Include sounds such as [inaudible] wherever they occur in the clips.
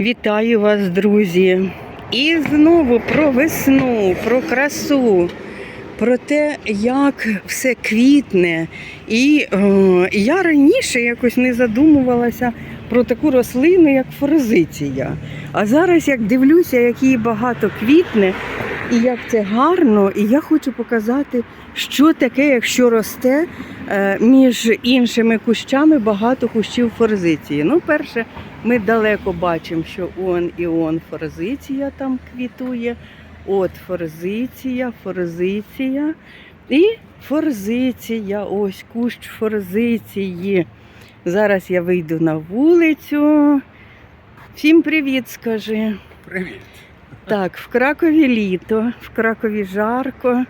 Вітаю вас, друзі! І знову про весну, про красу, про те, як все квітне. І е, я раніше якось не задумувалася про таку рослину, як форзиція. А зараз, як дивлюся, як її багато квітне, і як це гарно, і я хочу показати, що таке, якщо росте е, між іншими кущами багато кущів форзиції. Ну, перше, ми далеко бачимо, що он і он форзиція там квітує. От форзиція, форзиція і форзиція. Ось кущ форзиції. Зараз я вийду на вулицю. Всім привіт, скажи. Привіт. Так, в Кракові літо, в Кракові жарко,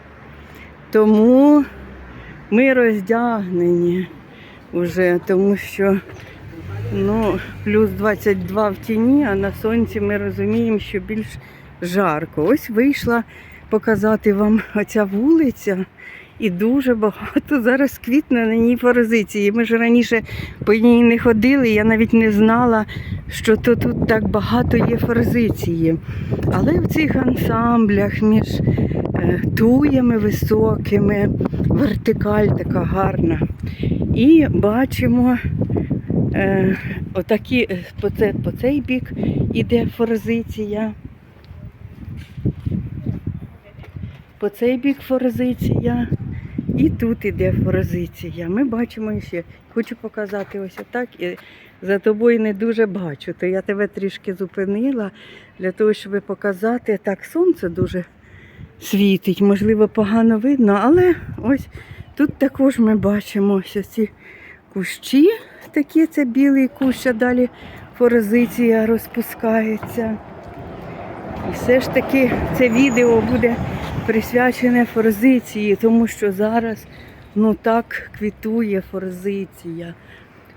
тому ми роздягнені вже, тому що ну, плюс 22 в тіні, а на сонці ми розуміємо, що більш жарко. Ось вийшла показати вам оця вулиця. І дуже багато зараз квітне на ній форозиції. Ми ж раніше по ній не ходили, я навіть не знала, що то тут так багато є форзиції. Але в цих ансамблях між е, туями високими, вертикаль така гарна. І бачимо е, отакі, е, по, це, по цей бік іде форзиція. По цей бік форзиція. І тут іде форзиція. Ми бачимо ще. Хочу показати ось отак. І за тобою не дуже бачу, то я тебе трішки зупинила для того, щоб показати. Так, сонце дуже світить, можливо, погано видно, але ось тут також ми бачимо ось ці кущі. Такі це білий кущ, а далі форзиція розпускається. І все ж таки це відео буде присвячене форзиції, тому що зараз ну так квітує форзиція.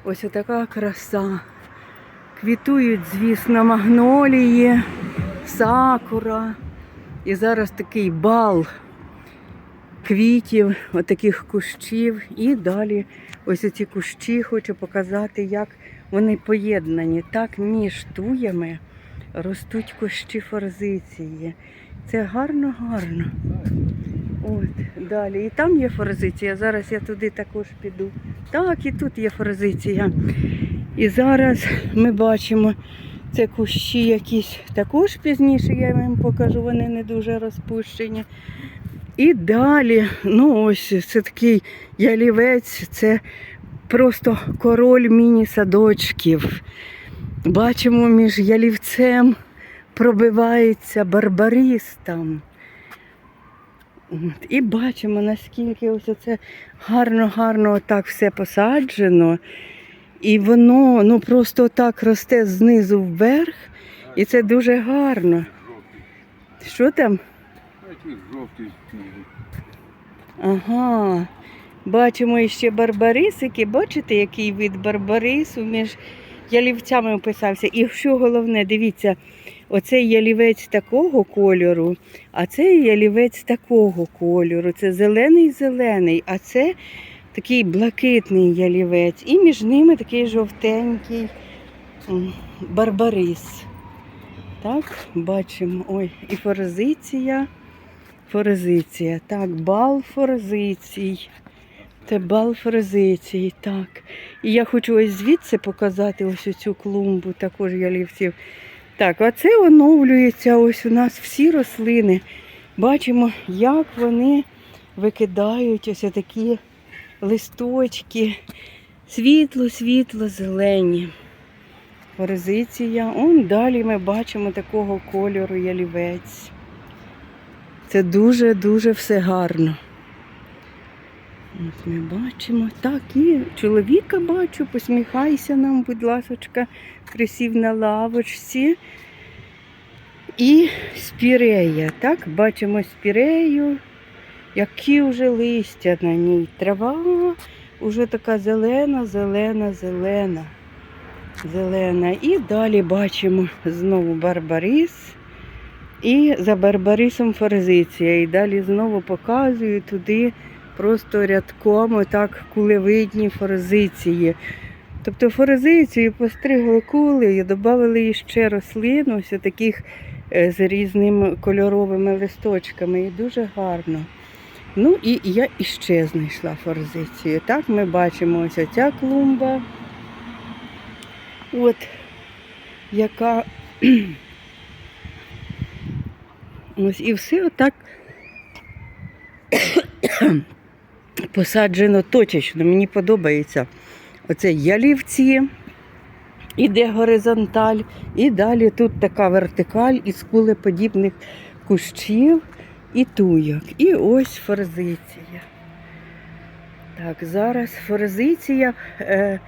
Ось така краса. Квітують, звісно, магнолії, сакура. І зараз такий бал квітів, отаких кущів. І далі ось ці кущі хочу показати, як вони поєднані. Так між туями ростуть кущі форзиції. Це гарно-гарно. От, далі. І там є форзиція. Зараз я туди також піду. Так, і тут є форзиція. І зараз ми бачимо це кущі якісь також пізніше, я вам покажу, вони не дуже розпущені. І далі, ну ось це такий ялівець, це просто король міні-садочків. Бачимо між ялівцем пробивається барбарис там. От, І бачимо, наскільки ось це гарно-гарно отак все посаджено. І воно ну, просто так росте знизу вверх. І це дуже гарно. Що там? Ага. Бачимо ще барбарисики. Бачите, який вид барбарису між ялівцями описався. І що головне, дивіться, оцей ялівець такого кольору, а цей ялівець такого кольору. Це зелений-зелений, а це такий блакитний ялівець. І між ними такий жовтенький барбарис. Так, бачимо. Ой, і форзиція. Форзиція. Так, бал форзицій. Це бал форзицій, так. І я хочу ось звідси показати ось цю клумбу, також ялівців. Так, а це оновлюється ось у нас всі рослини. Бачимо, як вони викидають ось такі листочки. Світло-світло зелені. Форзиція. Он далі ми бачимо такого кольору ялівець. Це дуже-дуже все гарно. От ми бачимо. Так, і чоловіка бачу, посміхайся нам, будь ласочка, присів на лавочці. І спірея. Так, бачимо спірею, які вже листя на ній. Трава вже така зелена, зелена, зелена. Зелена. І далі бачимо знову барбарис. І за барбарисом форзиція. І далі знову показую туди просто рядком отак кулевидні форзиції. Тобто форезицію постригли кулею, додали ще рослин, ось таких з різними кольоровими листочками. І дуже гарно. Ну і я іще знайшла форзицію. Так, ми бачимо ось ця клумба, от, яка ось і все отак [coughs] посаджено точечно. Мені подобається. Оце ялівці, іде горизонталь, і далі тут така вертикаль із кулеподібних кущів і туйок. І ось форзиція. Так, зараз форзиція е,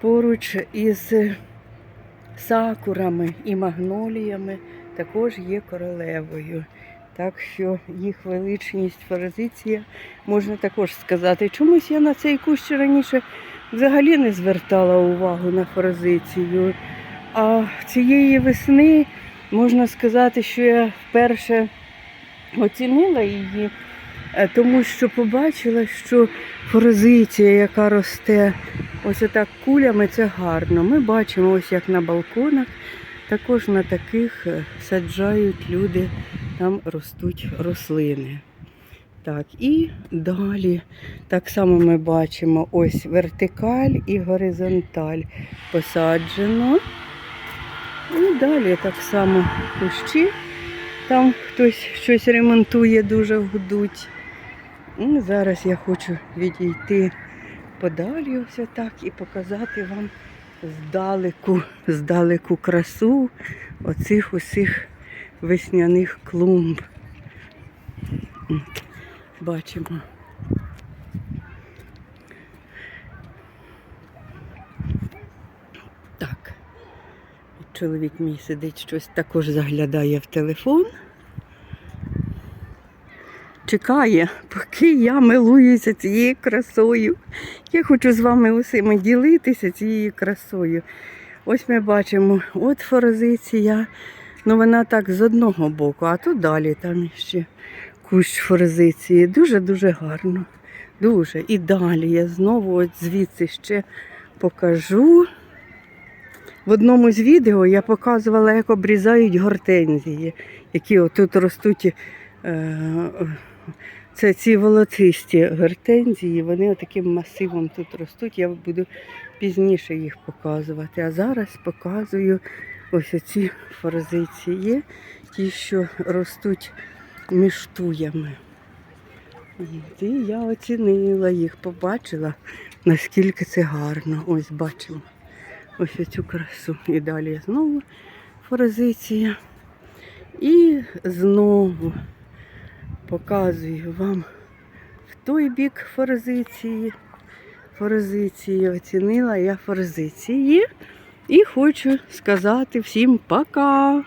поруч із сакурами і магноліями також є королевою. Так що їх величність форзиція можна також сказати. Чомусь я на цей кущ раніше взагалі не звертала увагу на форзицію. А цієї весни можна сказати, що я вперше оцінила її, е, тому що побачила, що форзиція, яка росте ось отак кулями, це гарно. Ми бачимо, ось як на балконах, також на таких е, саджають люди, там ростуть рослини. Так, і далі так само ми бачимо ось вертикаль і горизонталь посаджено. І далі так само кущі. Там хтось щось ремонтує, дуже гудуть. Ну, зараз я хочу відійти подалі ось так і показати вам здалеку, здалеку красу оцих усіх весняних клумб. Бачимо. Так. Чоловік мій сидить, щось також заглядає в телефон. Чекає, поки я милуюся цією красою. Я хочу з вами усіма ділитися цією красою. Ось ми бачимо, от форозиція. Ну вона так з одного боку, а тут далі там ще кущ форозиції. Дуже-дуже гарно. Дуже. І далі я знову от звідси ще покажу. В одному з відео я показувала, як обрізають гортензії, які отут ростуть. е, Це ці волотисті гортензії, вони таким масивом тут ростуть. Я буду пізніше їх показувати. А зараз показую ось ці форзиції, ті, що ростуть між туями. І я оцінила їх, побачила, наскільки це гарно. Ось бачимо. Ось цю красу. І далі знову форзиція. І знову показую вам в той бік форзиції. Форзиції оцінила я форзиції. І хочу сказати всім пока!